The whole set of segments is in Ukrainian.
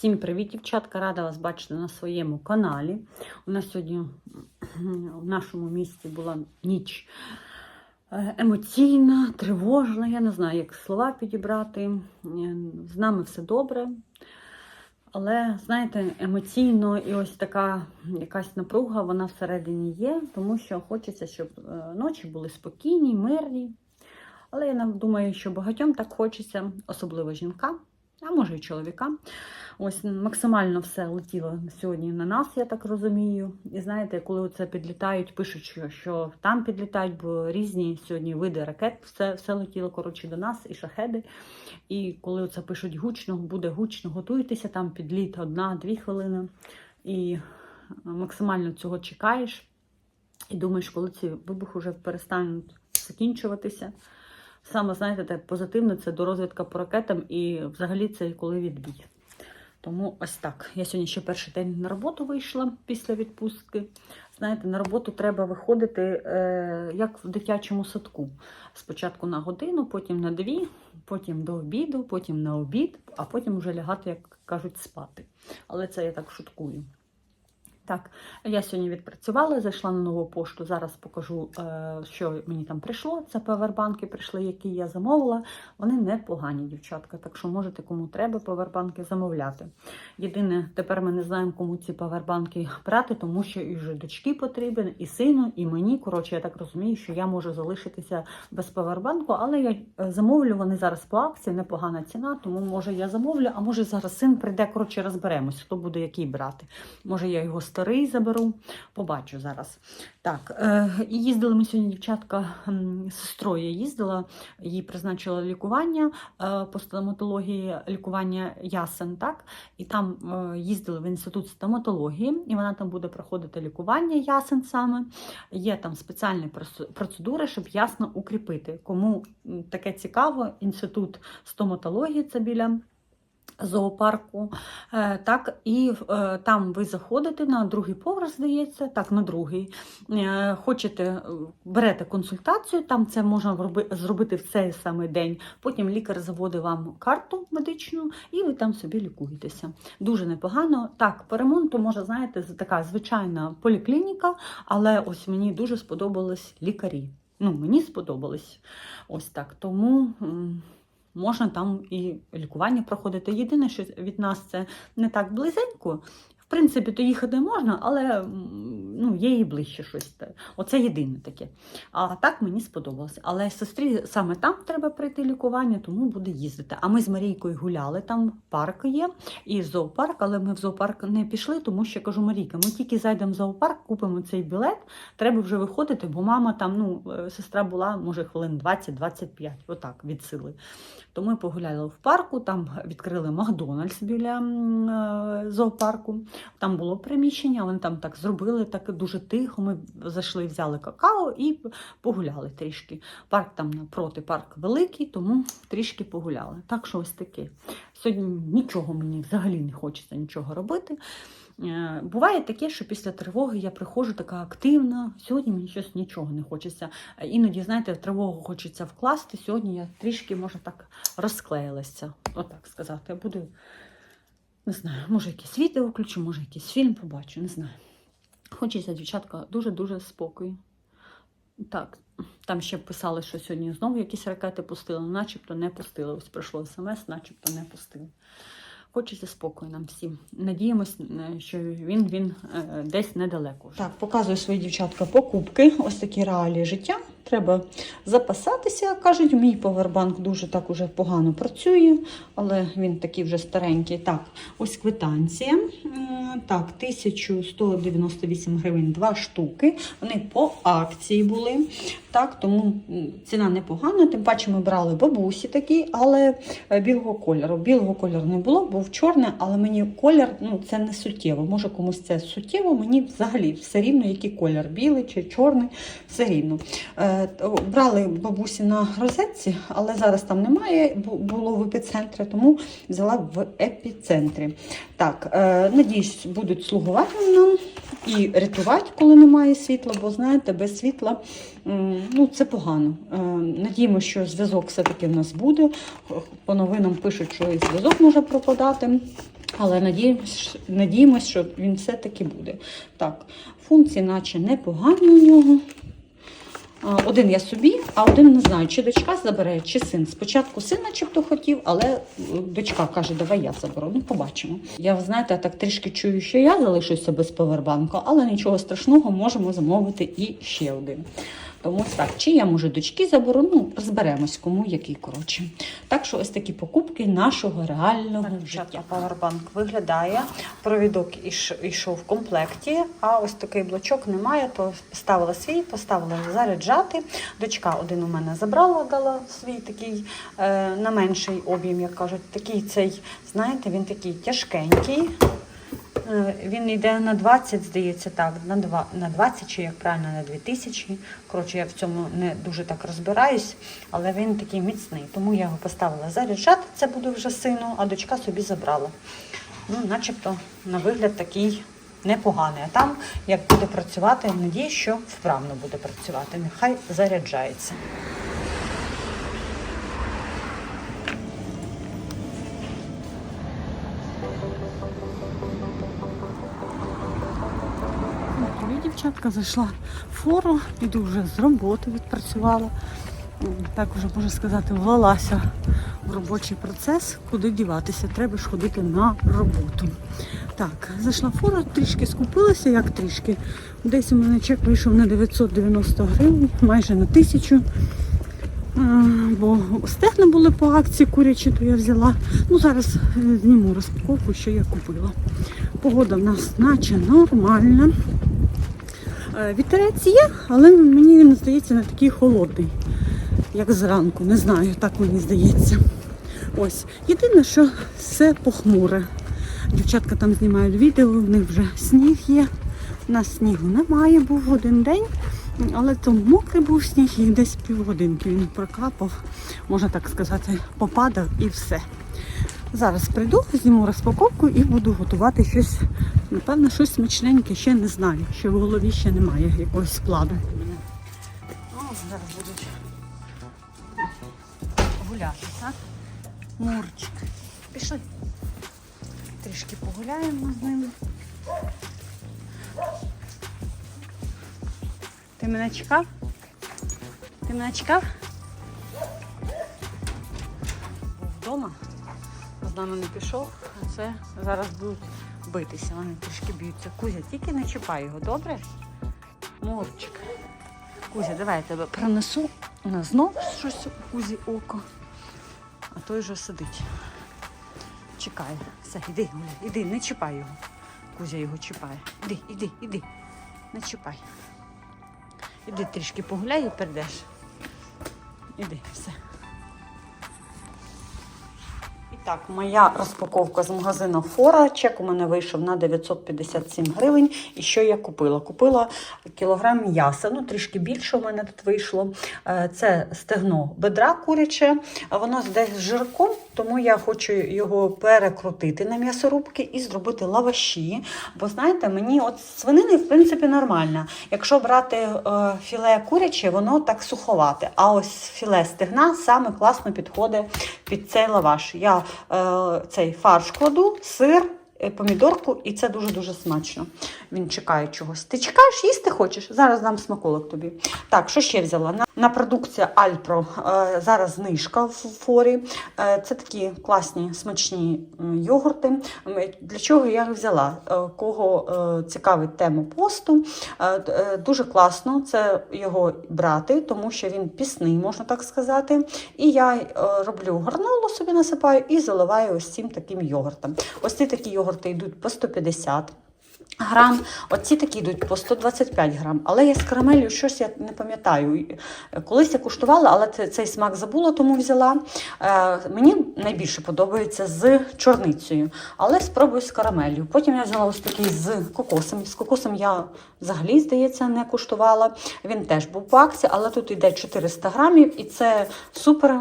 Всім привіт, дівчатка! Рада вас бачити на своєму каналі. У нас сьогодні в нашому місті була ніч е, емоційна, тривожна. Я не знаю, як слова підібрати. Е, З нами все добре. Але, знаєте, емоційно і ось така якась напруга, вона всередині є, тому що хочеться, щоб е, ночі були спокійні, мирні. Але я думаю, що багатьом так хочеться, особливо жінкам, а може і чоловікам. Ось максимально все летіло сьогодні на нас, я так розумію. І знаєте, коли це підлітають, пишуть, що, там підлітають, бо різні сьогодні види ракет, все, все летіло коротше до нас, і шахеди. І коли це пишуть гучно, буде гучно, готуйтеся, там підліт одна-дві хвилини. І максимально цього чекаєш. І думаєш, коли ці вибухи вже перестануть закінчуватися. Саме, знаєте, те позитивне це до розвідка по ракетам і взагалі це коли відбій. Тому ось так. Я сьогодні ще перший день на роботу вийшла після відпустки. Знаєте, на роботу треба виходити е, як в дитячому садку. Спочатку на годину, потім на дві, потім до обіду, потім на обід, а потім вже лягати, як кажуть, спати. Але це я так шуткую. Так, я сьогодні відпрацювала, зайшла на нову пошту. Зараз покажу, е, що мені там прийшло. Це павербанки прийшли, які я замовила. Вони непогані, дівчатка. Так що можете, кому треба, павербанки замовляти. Єдине, тепер ми не знаємо, кому ці павербанки брати, тому що і вже дочки потрібен, і сину, і мені. Коротше, я так розумію, що я можу залишитися без павербанку, але я е, замовлю вони зараз по акції, непогана ціна, тому може я замовлю, а може зараз син прийде. Коротше, розберемось, хто буде який брати. Може, я його старий заберу, побачу зараз. Так, е, і їздили ми сьогодні, дівчатка, з сестрою я їздила, їй призначила лікування е, по стоматології, лікування ясен, так? І там е, їздили в інститут стоматології, і вона там буде проходити лікування ясен саме. Є там спеціальні процедури, щоб ясно укріпити. Кому таке цікаво, інститут стоматології це біля зоопарку. Е, Так, і е, там ви заходите на другий поверх, здається, так, на другий. Е, Хочете, берете консультацію, там це можна зробити в цей самий день. Потім лікар заводить вам карту медичну, і ви там собі лікуєтеся. Дуже непогано. Так, по ремонту, може, знаєте, така звичайна поліклініка, але ось мені дуже сподобались лікарі. Ну, мені сподобались. Ось так. Тому. Можна там і лікування проходити. Єдине, що від нас це не так близенько. Принципі, то їхати можна, але ну, є і ближче щось. Оце єдине таке. А так мені сподобалося. Але сестрі саме там треба пройти лікування, тому буде їздити. А ми з Марійкою гуляли, там парк є і зоопарк, але ми в зоопарк не пішли, тому що кажу, Марійка, ми тільки зайдемо в зоопарк, купимо цей білет, треба вже виходити, бо мама там, ну, е, сестра була, може, хвилин 20-25, отак, від сили. То ми погуляли в парку, там відкрили Макдональдс біля е, зоопарку. Там було приміщення, вони там так зробили, так дуже тихо. Ми зайшли, взяли какао і погуляли трішки. Парк там напроти, парк великий, тому трішки погуляли. Так що ось таке. Сьогодні нічого мені взагалі не хочеться нічого робити. Е, Буває таке, що після тривоги я приходжу така активна. Сьогодні мені щось нічого не хочеться. Е, Іноді, знаєте, в тривогу хочеться вкласти. Сьогодні я трішки, може, так розклеїлася. Отак сказати. Я буду, не знаю, може якесь відео включу, може якийсь фільм побачу, не знаю. Хочеться, дівчатка, дуже-дуже спокою. Так, там ще писали, що сьогодні знову якісь ракети пустили, начебто не пустили. Ось прийшло смс, начебто не пустили. Хочеться спокою нам всім. Надіємось, е, що він, він е, десь недалеко. Вже. Так, показую свої дівчатка покупки. Ось такі реалії життя. Треба запасатися. Кажуть, мій повербанк дуже так уже погано працює, але він такий вже старенький. Так, ось квитанція. Так, 1198 гривень, два штуки. Вони по акції були. Так, тому ціна непогана. Тим паче ми брали бабусі такі, але е, білого кольору. Білого кольору не було, був чорний, але мені колір ну, це не суттєво. Може комусь це суттєво, мені взагалі все рівно, який колір, білий чи чорний, все рівно. Брали бабусі на розетці, але зараз там немає, бу- було в епіцентрі, тому взяла в епіцентрі. Так, е, надіюсь, будуть слугувати нам і рятувати, коли немає світла, бо знаєте, без світла ну, це погано. Е, Надіємося, що зв'язок все-таки в нас буде. По новинам пишуть, що і зв'язок може пропадати. Але надіємось, надіємось, що він все-таки буде. Так, функції, наче непогані у нього. А, Один я собі, а один не знаю, чи дочка забере, чи син. Спочатку син начебто хотів, але е, дочка каже, давай я заберу. Ну, побачимо. Я, знаєте, так трішки чую, що я залишуся без повербанку, але нічого страшного, можемо замовити і ще один. Тому так, чи я може дочки заберу, ну розберемось, кому який коротше. Так що ось такі покупки нашого реального життя. Павербанк виглядає. Провідок ішов в комплекті, а ось такий блочок немає, то поставила свій, поставила заряджати. Дочка один у мене забрала, дала свій такий е, на менший об'єм, як кажуть. Такий цей, знаєте, він такий тяжкенький. Е, Він йде на 20, здається, так, на, 2, на 20, чи як правильно, на 2000. Коротше, я в цьому не дуже так розбираюсь, але він такий міцний. Тому я його поставила заряджати, це буде вже сину, а дочка собі забрала. Ну, начебто, на вигляд такий непоганий. А там, як буде працювати, надію, що вправно буде працювати. Нехай заряджається. Дівчатка, зайшла в фору, іду вже з роботи відпрацювала. Так вже можна сказати, влалася в робочий процес, куди діватися. Треба ж ходити на роботу. Так, зайшла в фору, трішки скупилася, як трішки. Десь у мене чек вийшов на 990 гривень, майже на тисячу. Бо стегна були по акції курячі, то я взяла. Ну зараз е, зніму розпаковку, що я купила. Погода в нас наче нормальна. Е, Вітерець є, але мені він здається не такий холодний, як зранку. Не знаю, так мені здається. Ось. Єдине, що все похмуре. Дівчатка там знімають відео, в них вже сніг є. У нас снігу немає, був один день, але то мокрий був сніг і десь півгодинки він прокапав, можна так сказати, попадав і все. Зараз прийду, зніму розпаковку і буду готувати щось, напевно, щось смачненьке, ще не знаю. Ще в голові ще немає якогось складу. О, зараз будуть гуляти, так? Мурчик. Пішли. Трішки погуляємо з ними. Ти мене чекав? Ти мене чекав? Був вдома з нами не пішов, а це зараз будуть битися. Вони трішки б'ються. Кузя, тільки не чіпай його, добре? Морчик. Кузя, давай я тебе принесу. У нас знов щось у Кузі око. А той вже сидить. Чекає. Все, іди, Гуля, іди, не чіпай його. Кузя його чіпає. Іди, іди, іди. Не чіпай. Іди трішки погуляй і перейдеш. Іди, все. Так, моя розпаковка з магазину Фора. Чек у мене вийшов на 957 гривень. І що я купила? Купила кілограм м'яса, ну трішки більше у мене тут вийшло. Е, Це стегно бедра куряче, воно десь з жирком, тому я хочу його перекрутити на м'ясорубки і зробити лаваші. Бо знаєте, мені от свинини в принципі нормально. Якщо брати е, філе куряче, воно так суховате. А ось філе стегна саме класно підходить під цей лаваш. Я е, цей фарш кладу, сир. е, Помідорку, і це дуже-дуже смачно. Він чекає чогось. Ти чекаєш, їсти хочеш? Зараз дам смаколик тобі. Так, що ще взяла? На, продукція Альпро е, зараз знижка в форі. Е, це такі класні смачні йогурти. Для чого я їх взяла? Е, кого е, цікавить тема посту, е, е, дуже класно це його брати, тому що він пісний, можна так сказати. І я е, роблю горнулу, собі насипаю і заливаю ось цим таким йогуртом. Ось ці такі йогурти йдуть по 150 грам. Оці такі йдуть по 125 грам. Але я з карамелью щось я не пам'ятаю. Колись я куштувала, але це, цей смак забула, тому взяла. Е, мені найбільше подобається з чорницею, але спробую з карамелью. Потім я взяла ось такий з кокосом. З кокосом я взагалі, здається, не куштувала. Він теж був по акції, але тут йде 400 грамів, і це супер.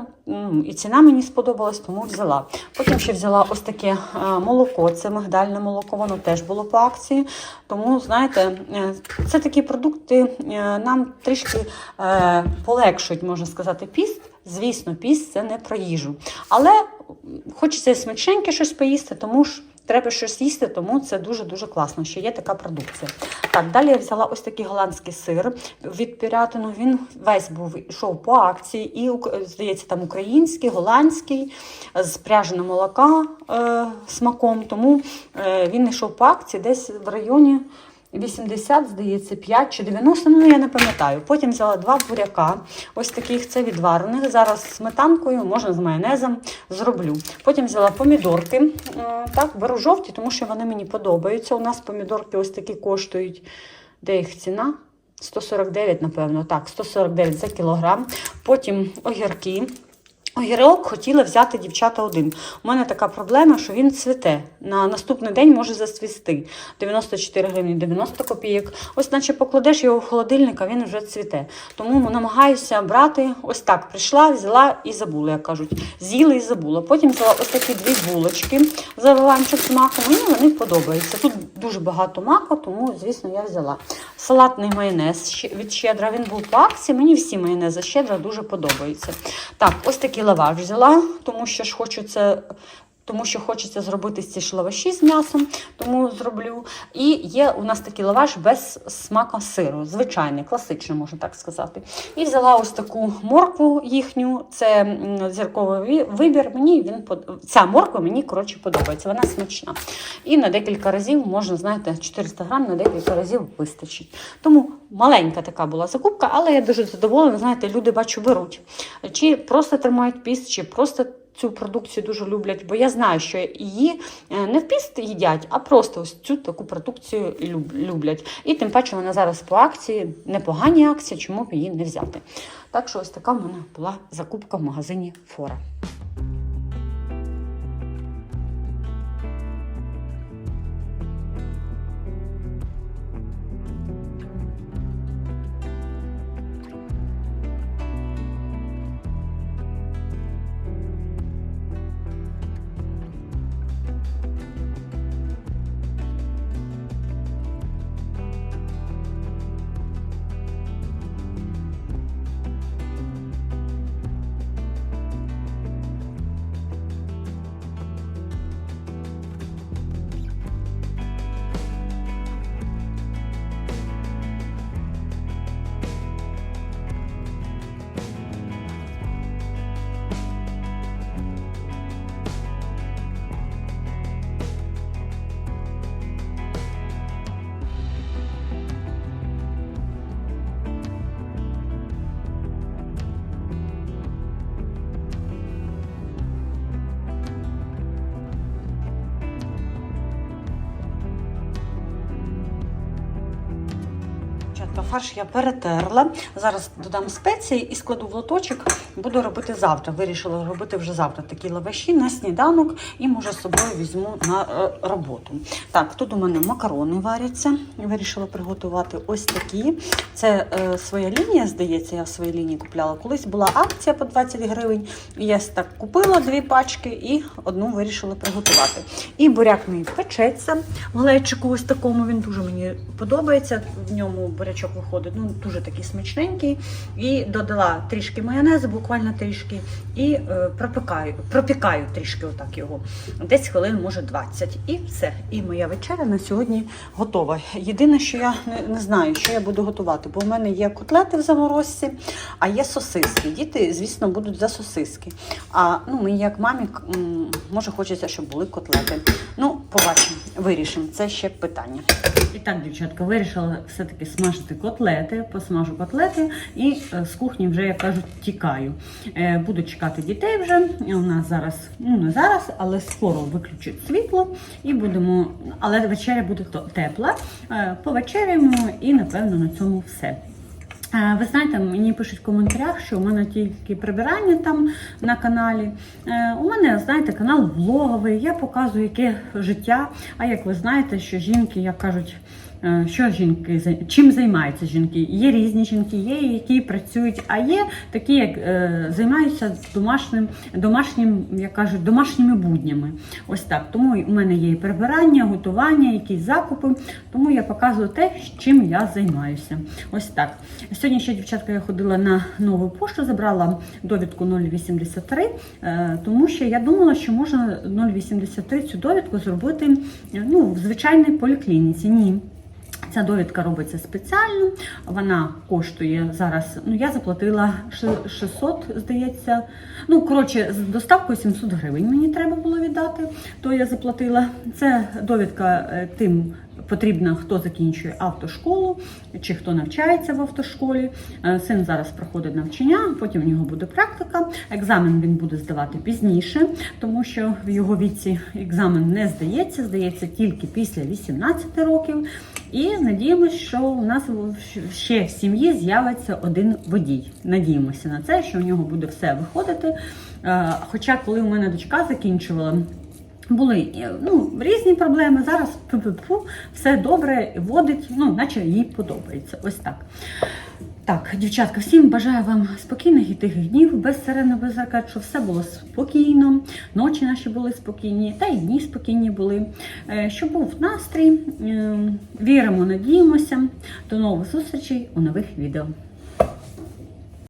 І ціна мені сподобалась, тому взяла. Потім ще взяла ось таке е, молоко, це мигдальне молоко, воно теж було по акції. Тому, знаєте, е, це такі продукти е, нам трішки полегшують, можна сказати, піст. Звісно, піст це не про їжу. Але хочеться смачненьке щось поїсти, тому ж треба щось їсти, тому це дуже-дуже класно, що є така продукція. Так, далі я взяла ось такий голландський сир від Пірятину. Він весь був йшов по акції, і здається, там український, голландський, з пряженого молока е, смаком. Тому е, він йшов по акції десь в районі 80, здається, 5 чи 90, ну я не пам'ятаю. Потім взяла два буряка, ось таких це відварених. Зараз з сметанкою, можна з майонезом зроблю. Потім взяла помідорки. Так, беру жовті, тому що вони мені подобаються. У нас помідорки ось такі коштують. Де їх ціна? 149, напевно, так, 149 за кілограм. Потім огірки. Огірок хотіла взяти дівчата один. У мене така проблема, що він цвіте. На наступний день може зацвісти. 94 гривні 90 копійок. Ось, наче покладеш його в холодильник, а він вже цвіте. Тому намагаюся брати ось так. Прийшла, взяла і забула, як кажуть. З'їла і забула. Потім взяла ось такі дві булочки з завиванчик з маком. Мені вони подобаються. Тут дуже багато мака, тому, звісно, я взяла. Салатний майонез від щедра. Він був по акції. Мені всі майонези щедра дуже подобаються. Так, ось такий лаваш взяла, тому що ж хочу це. Тому що хочеться зробити ці лаваші з м'ясом, тому зроблю. І є у нас такий лаваш без смака сиру, звичайний, класичний, можна так сказати. І взяла ось таку моркву їхню, це зірковий вибір. Мені він под- ця морква мені коротше подобається, вона смачна. І на декілька разів можна, знаєте, 400 грам на декілька разів вистачить. Тому маленька така була закупка, але я дуже задоволена. Знаєте, люди бачу беруть. Чи просто тримають піст, чи просто цю продукцію дуже люблять, бо я знаю, що її е, не в піст їдять, а просто ось цю таку продукцію люб- люблять. І тим паче вона зараз по акції, непогані акції, чому б її не взяти. Так що ось така в мене була закупка в магазині Фора. Фарш я перетерла. Зараз додам спеції і складу в лоточок. Буду робити завтра. Вирішила робити вже завтра такі лаваші на сніданок і, може, з собою візьму на е, роботу. Так, тут у мене макарони варяться. Вирішила приготувати ось такі. Це е, своя лінія, здається, я в своїй лінії купляла. Колись була акція по 20 гривень. Я так купила дві пачки і одну вирішила приготувати. І буряк мій печеться в глечику ось такому. Він дуже мені подобається. В ньому бурячок виходить ну, дуже такий смачненький. І додала трішки майонезу, буквально трішки, і е, пропікаю, пропікаю трішки отак його. Десь хвилин, може 20. І все. І моя вечеря на сьогодні готова. Єдине, що я не, не знаю, що я буду готувати, бо в мене є котлети в заморозці, а є сосиски. Діти, звісно, будуть за сосиски. А ну, мені як мамі, може, хочеться, щоб були котлети. Ну, побачимо, вирішимо. Це ще питання. І так, дівчатка, вирішила все-таки смажити котлети, посмажу котлети і е, з кухні вже, як кажуть, тікаю. Е, Буду чекати дітей вже. У нас зараз, ну не зараз, але скоро виключать світло і будемо. Але вечеря буде тепла. Е, Повечеряємо і напевно на цьому все. Ви знаєте, мені пишуть в коментарях, що у мене тільки прибирання там на каналі. У мене, знаєте, канал влоговий, я показую, яке життя. А як ви знаєте, що жінки, як кажуть, Що жінки чим займаються жінки? Є різні жінки, є які працюють, а є такі, як е, займаються домашнім, домашнім, як кажуть, домашніми буднями. Ось так. Тому у мене є і прибирання, готування, якісь закупи. Тому я показую те, чим я займаюся. Ось так. Сьогодні ще дівчатка я ходила на нову пошту, забрала довідку 083, е, тому що я думала, що можна 083 цю довідку зробити е, ну, в звичайній поліклініці. Ні. Ця довідка робиться спеціально, вона коштує зараз. Ну, я заплатила 600, здається. Ну, коротше, з доставкою 700 гривень мені треба було віддати, то я заплатила. Це довідка е, тим потрібна, хто закінчує автошколу чи хто навчається в автошколі. Е, Син зараз проходить навчання, потім в нього буде практика. Екзамен він буде здавати пізніше, тому що в його віці екзамен не здається, здається тільки після 18 років. І надіємося, що у нас ще в сім'ї з'явиться один водій. Надіємося на це, що у нього буде все виходити. Е, Хоча, коли у мене дочка закінчувала. Були е, ну, різні проблеми. Зараз пу-пу-пу, все добре, водить, ну, наче їй подобається. Ось так. Так, дівчатка, всім бажаю вам спокійних і тихих днів, без сирени, без ракет, щоб все було спокійно, ночі наші були спокійні, та й дні спокійні були. Е, Щоб був настрій. Е, Віримо, надіємося. До нових зустрічей у нових відео.